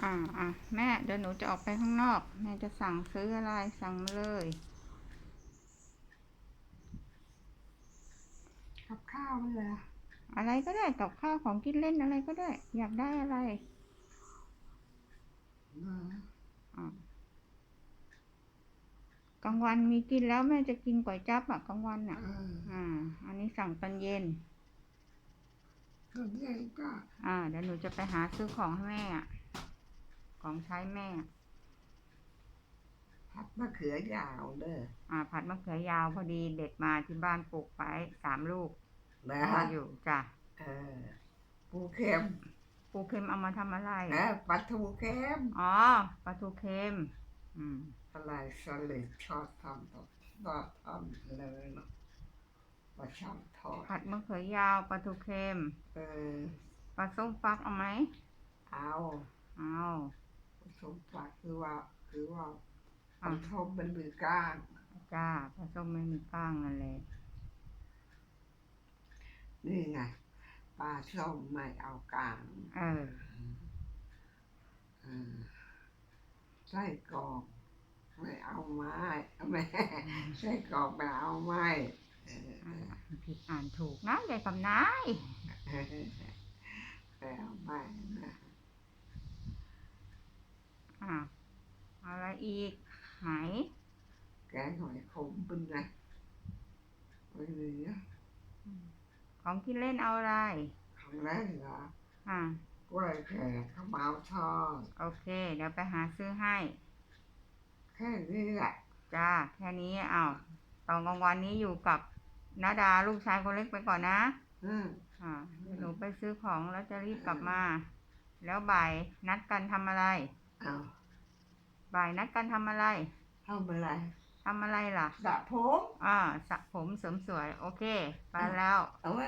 อ่าอะแม่เดี๋ยวหนูจะออกไปข้างนอก แม่จะสั่งซื้ออะไรสั่งมาเลย กับข้าวมันเหรออะไรก็ได้กับข้าวของกินเล่นอะไรก็ได้ อยากได้อะไรเหรออ่ากลางวันมีกินแล้วแม่จะกินก๋วยจั๊บอะกลางวันอะเอออ่า อันนี้สั่งตอนเย็นส่วนใหญ่ก็ อ่าเดี๋ยวหนูจะไปหาซื้อของให้แม่อะ ของใช้แม่ ผัดมะเขือยาวเด้ออ่า ผัดมะเขือยาวพอดีเด็ดมาที่บ้านปลูกไว้สามลูกนะรออยู่จ้ะเออปูเค็มปูเค็มเอามาทำอะไรนะปลาทูเค็มอ๋อปลาทูเค็มอืมอะไรสลิดชอบทำแบบชอบทำเลยเนาะปลาช่อนทอดผัดมะเขือยาวปลาทูเค็มเออปลาส้มฟักเอาไหมเอา เอา สมปลาคือว่าคือว่าอะมันทมมันมีก้างจ้าปลาส้มไม่มีก้างนั่นเลยนี่ไงปลาส้มไม่เอากลางเออเออไส้กรอกไม่เอาไม้ไม่ไส้กรอกไม่เอาไม้ผิดอ่านถูกนะยายคำนายไม่เอาไม้นะ อ่า อะไรอีกไหมแกงหอยขมเป็นไงไม่เหลือของกินเล่นเอาอะไรของแรกเหรออ่า กล้วยแขกข้าวเมาทอดโอเค เดี๋ยวไปหาซื้อให้ แค่นี้แหละจ้า แค่นี้เอาตอนกลางวันนี้อยู่กับนาดาลูกชายคนเล็กไปก่อนนะ อืม อ่า หนูไปซื้อของแล้วจะรีบกลับมา แล้วบ่ายนัดกันทำอะไร เอา บ่ายนัดกันทำอะไรทำอะไรทำอะไรล่ะ สระผม อ่าสระผมเสริมสวย โอเค ไปแล้ว เอาไว้